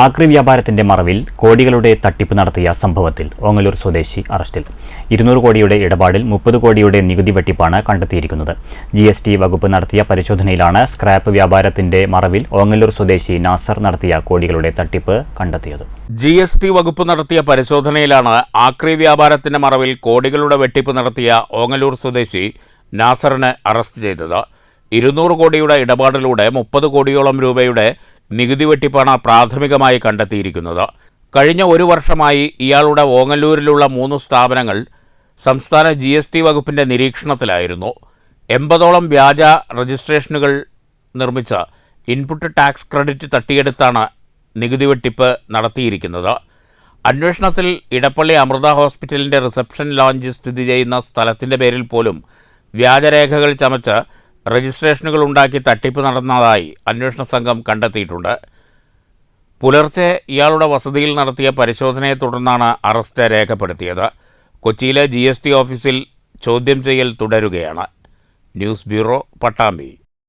ആക്രി വ്യാപാരത്തിന്റെ മറവിൽ കോടികളുടെ തട്ടിപ്പ് നടത്തിയ സംഭവത്തിൽ ഓങ്ങല്ലൂർ സ്വദേശി അറസ്റ്റിൽ. ഇരുന്നൂറ് കോടിയുടെ ഇടപാടിൽ മുപ്പത് കോടിയുടെ നികുതി വെട്ടിപ്പാണ് കണ്ടെത്തിയിരിക്കുന്നത്. ജി എസ് ടി വകുപ്പ് നടത്തിയ പരിശോധനയിലാണ് സ്ക്രാപ്പ് വ്യാപാരത്തിന്റെ മറവിൽ ഓങ്ങല്ലൂർ സ്വദേശി നാസർ നടത്തിയ കോടികളുടെ തട്ടിപ്പ് കണ്ടെത്തിയത്. ജി എസ് ടി വകുപ്പ് നടത്തിയ പരിശോധനയിലാണ് ആക്രി വ്യാപാരത്തിന്റെ മറവിൽ കോടികളുടെ വെട്ടിപ്പ് നടത്തിയ ഓങ്ങല്ലൂർ സ്വദേശി നാസറിനെ അറസ്റ്റ് ചെയ്തത്. ഇരുന്നൂറ് കോടിയുടെ ഇടപാടിലൂടെ മുപ്പത് കോടിയോളം രൂപയുടെ നികുതി വെട്ടിപ്പാണ് പ്രാഥമികമായി കണ്ടെത്തിയിരിക്കുന്നത്. കഴിഞ്ഞ ഒരു വർഷമായി ഇയാളുടെ ഓങ്ങല്ലൂരിലുള്ള മൂന്ന് സ്ഥാപനങ്ങൾ സംസ്ഥാന ജി എസ് ടി വകുപ്പിന്റെ നിരീക്ഷണത്തിലായിരുന്നു. എൺപതോളം വ്യാജ രജിസ്ട്രേഷനുകൾ നിർമ്മിച്ച ഇൻപുട്ട് ടാക്സ് ക്രെഡിറ്റ് തട്ടിയെടുത്താണ് നികുതി വെട്ടിപ്പ് നടത്തിയിരിക്കുന്നത്. അന്വേഷണത്തിൽ ഇടപ്പള്ളി അമൃത ഹോസ്പിറ്റലിന്റെ റിസപ്ഷൻ ലോഞ്ച് സ്ഥിതി ചെയ്യുന്ന സ്ഥലത്തിന്റെ പേരിൽ പോലും വ്യാജരേഖകൾ ചമച്ച് രജിസ്ട്രേഷനുകൾ ഉണ്ടാക്കി തട്ടിപ്പ് നടന്നതായി അന്വേഷണ സംഘം കണ്ടെത്തിയിട്ടുണ്ട്. പുലർച്ചെ ഇയാളുടെ വസതിയിൽ നടത്തിയ പരിശോധനയെ തുടർന്നാണ് അറസ്റ്റ് രേഖപ്പെടുത്തിയത്. കൊച്ചിയിലെ ജി ഓഫീസിൽ ചോദ്യം ചെയ്യൽ തുടരുകയാണ്. News bureau Pattambi.